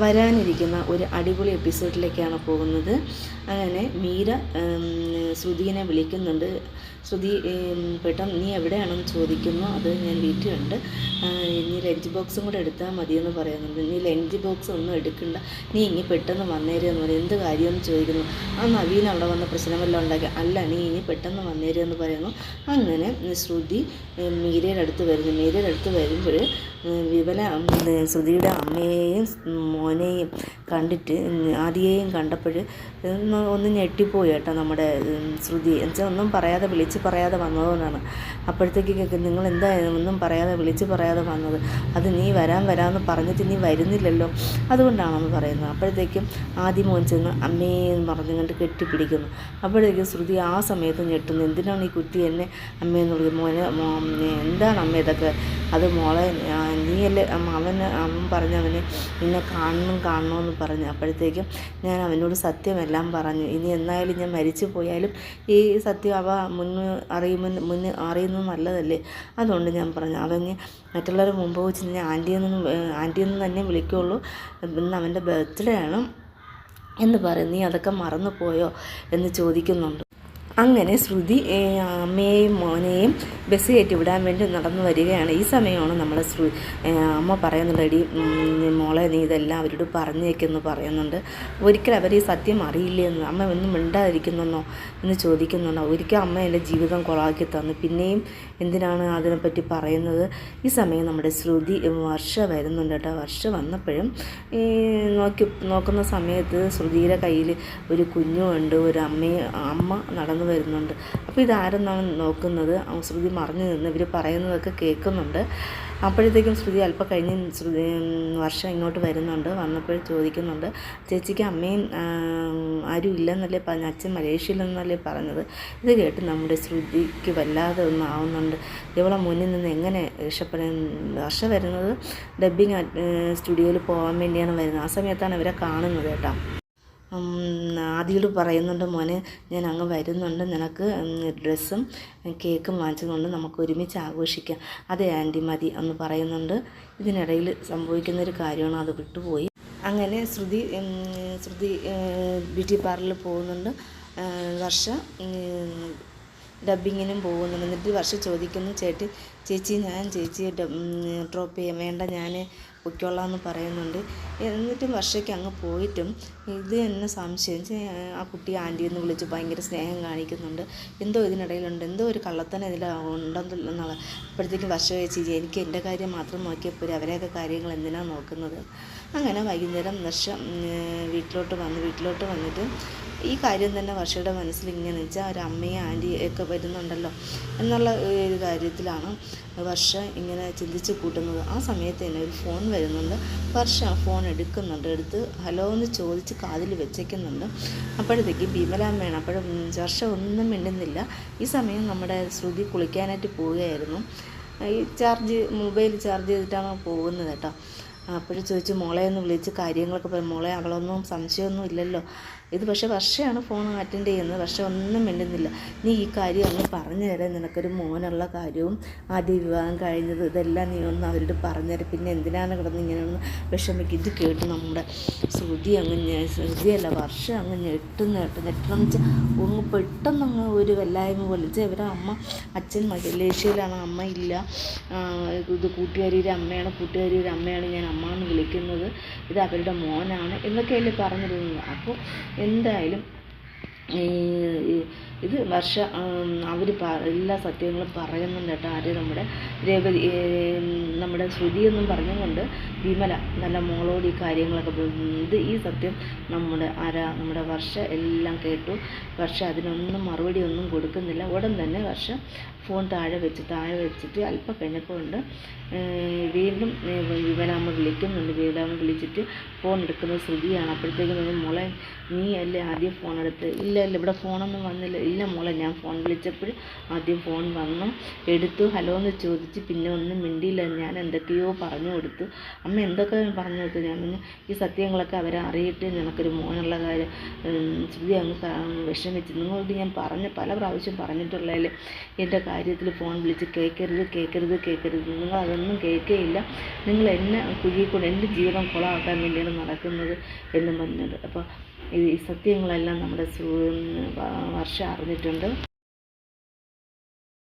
വരാനിരിക്കുന്ന ഒരു അടിപൊളി എപ്പിസോഡിലേക്കാണ് പോകുന്നത്. അങ്ങനെ മീര ശ്രുതിനെ വിളിക്കുന്നുണ്ട്. ശ്രുതി ഉം, പെട്ടെന്ന് നീ എവിടെയാണെന്ന് ചോദിക്കുന്നു. അത് ഞാൻ വീട്ടിലുണ്ട് നീ ലഞ്ച് ബോക്സും കൂടെ എടുത്താൽ മതിയെന്ന് പറയുന്നുണ്ട്. നീ ലഞ്ച് ബോക്സ് ഒന്നും എടുക്കണ്ട. നീ ഇനി പെട്ടെന്ന് വന്നേരെന്ന് പറയും. എന്ത് കാര്യമെന്ന് ചോദിക്കുന്നു. ആ നവീൻ അവിടെ വന്ന പ്രശ്നമെല്ലാം ഉണ്ടാക്കി. അല്ല നീ ഇനി പെട്ടെന്ന് വന്നേരെന്ന് പറയുന്നു. അങ്ങനെ ശ്രുതി മീരയുടെ അടുത്ത് വരുന്നു. മീരയുടെ അടുത്ത് വരുമ്പോൾ വിമല ഉം, ശ്രുതിയുടെ അമ്മയെയും മോനെയും കണ്ടിട്ട് ആദ്യേയും കണ്ടപ്പോൾ ഒന്ന് ഒന്ന് ഞെട്ടിപ്പോയി കേട്ടോ നമ്മുടെ ശ്രുതി. എന്നുവെച്ചാൽ ഒന്നും പറയാതെ വിളിച്ച് പറയാതെ വന്നതുകൊണ്ടാണ്. അപ്പോഴത്തേക്ക് കേൾക്കും നിങ്ങൾ എന്താ ഒന്നും പറയാതെ വിളിച്ച് പറയാതെ വന്നത്? അത് നീ വരാൻ വരാമെന്ന് പറഞ്ഞിട്ട് നീ വരുന്നില്ലല്ലോ. അതുകൊണ്ടാണെന്ന് പറയുന്നത്. അപ്പോഴത്തേക്കും ആദ്യം മോൻ ചെന്ന് അമ്മയെന്ന് പറഞ്ഞുകൊണ്ട് കെട്ടിപ്പിടിക്കുന്നു. അപ്പോഴത്തേക്കും ശ്രുതി ആ സമയത്ത് ഞെട്ടുന്നു. എന്തിനാണ് ഈ കുട്ടി എന്നെ അമ്മയെന്ന് വിളിക്കുന്നത്? മോനെ എന്താണ് അമ്മ ഇതൊക്കെ? അത് മോളെ നീയല്ലേ? അവൻ അവൻ പറഞ്ഞവനെ നിന്നെ കാണണം കാണണമെന്ന് പറഞ്ഞു. അപ്പോഴത്തേക്കും ഞാൻ അവനോട് സത്യമെല്ലാം പറഞ്ഞു. ഇനി എന്നായാലും ഞാൻ മരിച്ചു പോയാലും ഈ സത്യം അവ മുന്ന് അറിയുമെന്ന് മുന്ന് അറിയുന്നത് നല്ലതല്ലേ? അതുകൊണ്ട് ഞാൻ പറഞ്ഞു. അവന് മറ്റുള്ളവരുടെ മുമ്പ് വെച്ച് ഞാൻ ആന്റിയെന്ന് ആന്റിയെന്ന് തന്നെ വിളിക്കുള്ളൂ. ഇന്ന് അവന്റെ ബർത്ത്ഡേ ആണ് എന്ന് പറയും. നീ അതൊക്കെ മറന്നു പോയോ എന്ന് ചോദിക്കുന്നുണ്ട്. അങ്ങനെ ശ്രുതി അമ്മയെയും മോനെയും ബസ് കയറ്റി വിടാൻ വേണ്ടി നടന്നു വരികയാണ്. ഈ സമയമാണ് നമ്മളെ ശ്രു അമ്മ പറയുന്നുണ്ട് എടി മോളെ നീ ഇതെല്ലാം അവരോട് പറഞ്ഞേക്കെന്ന് പറയുന്നുണ്ട്. ഒരിക്കലും അവർ ഈ സത്യം അറിയില്ലെന്ന് അമ്മ ഒന്നും മിണ്ടാതിരിക്കുന്നെന്നോ എന്ന് ചോദിക്കുന്നുണ്ടോ. ഒരിക്കൽ അമ്മ എന്റെ ജീവിതം കൊളാക്കി തന്നു. പിന്നെയും എന്തിനാണ് അതിനെപ്പറ്റി പറയുന്നത്? ഈ സമയം നമ്മുടെ ശ്രുതി വർഷ വരുന്നുണ്ട് കേട്ടോ. വർഷ വന്നപ്പോഴും ഈ നോക്കി നോക്കുന്ന സമയത്ത് ശ്രുതിയുടെ കയ്യിൽ ഒരു കുഞ്ഞുണ്ട് ഒരു അമ്മയും അമ്മ നടന്നു വരുന്നുണ്ട്. അപ്പോൾ ഇതാരെന്നാണ് നോക്കുന്നത്? ശ്രുതി മറിഞ്ഞു നിന്ന് ഇവർ പറയുന്നതൊക്കെ കേൾക്കുന്നുണ്ട്. അപ്പോഴത്തേക്കും ശ്രുതി അല്പം കഴിഞ്ഞ് ശ്രുതി വർഷം ഇങ്ങോട്ട് വരുന്നുണ്ട്. വന്നപ്പോൾ ചോദിക്കുന്നുണ്ട് ചേച്ചിക്ക് അമ്മയും ആരും ഇല്ലെന്നല്ലേ പറഞ്ഞ അച്ഛൻ മലേഷ്യയിൽ നിന്നല്ലേ പറഞ്ഞത്? ഇത് കേട്ട് നമ്മുടെ ശ്രുതിക്ക് വല്ലാതെ ഒന്ന് ആവുന്നുണ്ട്. ഇവളെ മുന്നിൽ നിന്ന് എങ്ങനെ രക്ഷപ്പെടാൻ വർഷം വരുന്നത്? ഡബ്ബിങ് സ്റ്റുഡിയോയിൽ പോകാൻ വേണ്ടിയാണ് വരുന്നത്. ആ സമയത്താണ് ഇവരെ കാണുന്നത് കേട്ടോ. ആദിയോട് പറയുന്നുണ്ട് മോനെ ഞാൻ അങ്ങ് വരുന്നുണ്ട്. നിനക്ക് ഡ്രസ്സും കേക്കും വാങ്ങിച്ചതുകൊണ്ട് നമുക്ക് ഒരുമിച്ച് ആഘോഷിക്കാം. അതെ ആന്റി മതി എന്ന് പറയുന്നുണ്ട്. ഇതിനിടയിൽ സംഭവിക്കുന്ന ഒരു കാര്യമാണ് അത് വിട്ടുപോയി. അങ്ങനെ ശ്രുതി ശ്രുതി ബ്യൂട്ടി പാർലറിൽ പോകുന്നുണ്ട്. വർഷ ഡബിങ്ങിനും പോകുന്നുണ്ട്. എന്നിട്ട് വർഷം ചോദിക്കുന്നു ചേട്ടി ചേച്ചി ഞാൻ ചേച്ചിയെ ഡ്രോപ്പ് ചെയ്യാൻ വേണ്ട ഞാൻ പൊയ്ക്കോളാം എന്ന് പറയുന്നുണ്ട്. എന്നിട്ടും വർഷയ്ക്ക് അങ്ങ് പോയിട്ടും ഇത് എന്നെ സംശയം ആ കുട്ടി ആന്റി എന്ന് വിളിച്ച് ഭയങ്കര സ്നേഹം കാണിക്കുന്നുണ്ട്. എന്തോ ഇതിനിടയിലുണ്ട്. എന്തോ ഒരു കള്ളത്തന ഇതിൽ ഉണ്ടെന്നുള്ള അപ്പോഴത്തേക്കും വർഷ ചേച്ചി എനിക്ക് എന്റെ കാര്യം മാത്രം നോക്കിയാൽ പോരെ അവരെയൊക്കെ കാര്യങ്ങൾ എന്തിനാണ് നോക്കുന്നത്? അങ്ങനെ വൈകുന്നേരം വർഷം വീട്ടിലോട്ട് വന്ന് വീട്ടിലോട്ട് വന്നിട്ട് ഈ കാര്യം തന്നെ വർഷയുടെ മനസ്സിൽ ഇങ്ങനെ വെച്ചാൽ ഒരു അമ്മയും ആന്റിയും ഒക്കെ വരുന്നുണ്ടല്ലോ എന്നുള്ള ഒരു കാര്യത്തിലാണ് വർഷ ഇങ്ങനെ ചിന്തിച്ച് കൂട്ടുന്നത്. ആ സമയത്ത് തന്നെ ഒരു ഫോൺ വരുന്നുണ്ട്. വർഷ ഫോൺ എടുക്കുന്നുണ്ട്. എടുത്ത് ഹലോ എന്ന് ചോദിച്ച് കാതിൽ വെച്ചേക്കുന്നുണ്ട്. അപ്പോഴത്തേക്ക് ഭീമലാമ്മയാണ് അപ്പോഴും വർഷ ഒന്നും മിണ്ടുന്നില്ല. ഈ സമയം നമ്മുടെ ശ്രുതി കുളിക്കാനായിട്ട് പോവുകയായിരുന്നു. ഈ ചാർജ് മൊബൈൽ ചാർജ് ചെയ്തിട്ടാണ് പോകുന്നത് കേട്ടോ. അപ്പോഴും ചോദിച്ചു മോളെ ഒന്ന് വിളിച്ച് കാര്യങ്ങളൊക്കെ പറയും മോളെ അവളൊന്നും സംശയമൊന്നും ഇല്ലല്ലോ. ഇത് പക്ഷേ വർഷയാണ് ഫോൺ അറ്റൻഡ് ചെയ്യുന്നത്. പക്ഷേ ഒന്നും മിണ്ടുന്നില്ല. നീ ഈ കാര്യം ഒന്ന് പറഞ്ഞു തരാം നിനക്കൊരു മോനുള്ള കാര്യവും ആദ്യ വിവാഹം കഴിഞ്ഞത് ഇതെല്ലാം നീ ഒന്ന് അവരോട് പറഞ്ഞു തരാം പിന്നെ എന്തിനാണ് കിടന്ന് ഇങ്ങനെ ഒന്ന് വിഷമിക്കുക? ഇത് കേട്ട് നമ്മുടെ ശ്രുതി അങ്ങ് ശ്രുതിയല്ല വർഷം അങ്ങ് ഞെട്ടുന്ന കേട്ടോ ഞെട്ടണം വെച്ചാൽ ഒന്ന് പെട്ടെന്ന് അങ്ങ് ഒരു വല്ലായ്മ പോലെ. വെച്ചാൽ ഇവരെ അമ്മ അച്ഛൻ മലേഷ്യയിലാണ്. അമ്മ ഇല്ല. ഇത് കൂട്ടുകാരിയുടെ അമ്മയാണ് കൂട്ടുകാരിയുടെ അമ്മയാണ് ഞാൻ അമ്മ എന്ന് വിളിക്കുന്നത് ഇത് അവരുടെ മോനാണ് എന്നൊക്കെയല്ലേ പറഞ്ഞിരുന്നത്. അപ്പോൾ എന്തായാലും ഇത് വർഷ അവർ എല്ലാ സത്യങ്ങളും പറയുന്നുണ്ട് കേട്ടോ. ആര് നമ്മുടെ രേവതി നമ്മുടെ ശ്രുതി എന്നും പറഞ്ഞുകൊണ്ട് വിമല നല്ല മോളോട് ഈ കാര്യങ്ങളൊക്കെ. ഇത് ഈ സത്യം നമ്മുടെ ആരാ നമ്മുടെ വർഷ എല്ലാം കേട്ടു. വർഷ അതിനൊന്നും മറുപടി ഒന്നും കൊടുക്കുന്നില്ല. ഉടൻ തന്നെ വർഷ ഫോൺ താഴെ വെച്ച് താഴെ വെച്ചിട്ട് അല്പം കഴിഞ്ഞപ്പോൾ ഉണ്ട് വീണ്ടും വിമലാമ്മ വിളിക്കുന്നുണ്ട്. വിമലാമ്മ വിളിച്ചിട്ട് ഫോൺ എടുക്കുന്നത് ശ്രുതിയാണ്. അപ്പോഴത്തേക്കും മോളെ നീ അല്ലേ ആദ്യം ഫോൺ എടുത്ത് ഇല്ല ഇല്ല ഇവിടെ ഫോണൊന്നും വന്നില്ല. ഇല്ല മോളെ ഞാൻ ഫോൺ വിളിച്ചപ്പോൾ ആദ്യം ഫോൺ വന്നു എടുത്തു ഹലോ എന്ന് ചോദിച്ച് പിന്നെ ഒന്നും മിണ്ടിയില്ല. ഞാൻ എന്തൊക്കെയോ പറഞ്ഞു കൊടുത്തു. അമ്മ എന്തൊക്കെ പറഞ്ഞു കൊടുത്തു? ഞാൻ പറഞ്ഞു ഈ സത്യങ്ങളൊക്കെ അവരെ അറിയിട്ട് നിനക്കൊരു മോനുള്ള കാര്യം ശ്രുതി അങ്ങ് വിഷമിച്ച്. നിങ്ങളോട് ഞാൻ പറഞ്ഞ പല പ്രാവശ്യം പറഞ്ഞിട്ടുള്ളതിൽ എന്റെ കാര്യത്തിൽ ഫോൺ വിളിച്ച് കേൾക്കരുത് കേൾക്കരുത് കേൾക്കരുത്. നിങ്ങൾ അതൊന്നും കേൾക്കുകയില്ല നിങ്ങൾ എന്നെ കുഴിയിൽ കൊണ്ട് എന്റെ ജീവിതം കുളമാക്കാൻ വേണ്ടിയാണ് നടക്കുന്നത് എന്നും പറഞ്ഞത് അപ്പോൾ ഈ സത്യങ്ങളെല്ലാം നമ്മുടെ വർഷം അറിഞ്ഞിട്ടുണ്ട്.